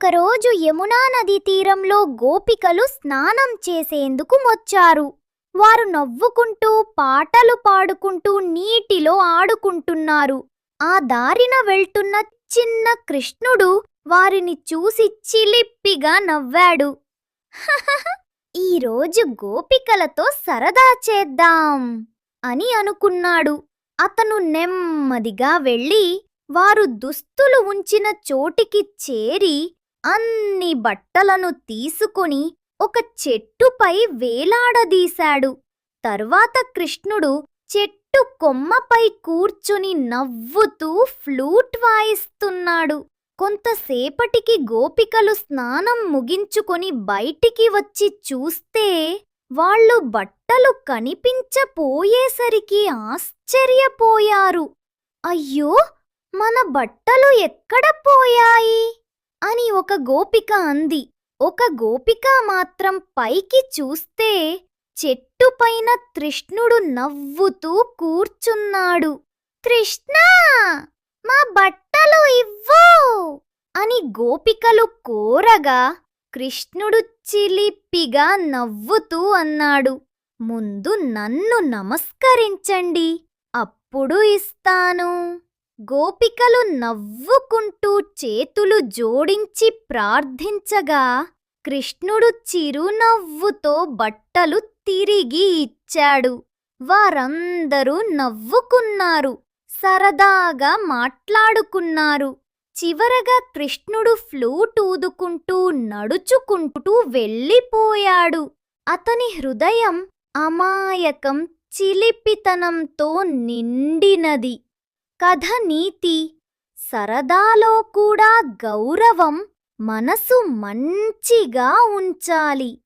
ఒకరోజు యమునా నదీ తీరంలో గోపికలు స్నానం చేసేందుకు వచ్చారు. వారు నవ్వుకుంటూ పాటలు పాడుకుంటూ నీటిలో ఆడుకుంటున్నారు. ఆ దారిన వెళ్తున్న చిన్న కృష్ణుడు వారిని చూసి చిలిప్పిగా నవ్వాడు. ఈరోజు గోపికలతో సరదా చేద్దాం అని అనుకున్నాడు. అతను నెమ్మదిగా వెళ్ళి వారు దుస్తులు ఉంచిన చోటికి చేరి అన్ని బట్టలను తీసుకుని ఒక చెట్టుపై వేలాడదీశాడు. తర్వాత కృష్ణుడు చెట్టు కొమ్మపై కూర్చుని నవ్వుతూ ఫ్లూట్ వాయిస్తున్నాడు. కొంతసేపటికి గోపికలు స్నానం ముగించుకొని బయటికి వచ్చి చూస్తే వాళ్ళు బట్టలు కనిపించపోయేసరికి ఆశ్చర్యపోయారు. అయ్యో! మన బట్టలు ఎక్కడ పోయాయి? అని ఒక గోపిక అంది. ఒక గోపిక మాత్రం పైకి చూస్తే చెట్టుపైన కృష్ణుడు నవ్వుతూ కూర్చున్నాడు. కృష్ణ! మా బట్టలు ఇవ్వు! అని గోపికలు కోరగా కృష్ణుడు చిలిపిగా నవ్వుతూ అన్నాడు. ముందు నన్ను నమస్కరించండి. అప్పుడు ఇస్తాను. గోపికలు నవ్వుకుంటూ చేతులు జోడించి ప్రార్థించగా కృష్ణుడు చిరునవ్వుతో బట్టలు తిరిగి ఇచ్చాడు. వారందరూ నవ్వుకున్నారు. సరదాగా మాట్లాడుకున్నారు. చివరగా కృష్ణుడు ఫ్లూట్ ఊదుకుంటూ నడుచుకుంటూ వెళ్ళిపోయాడు. అతని హృదయం అమాయకం చిలిపితనంతో నిండినది. కథ నీతి. సరదాలో కూడా గౌరవం మనసు మంచిగా ఉంచాలి.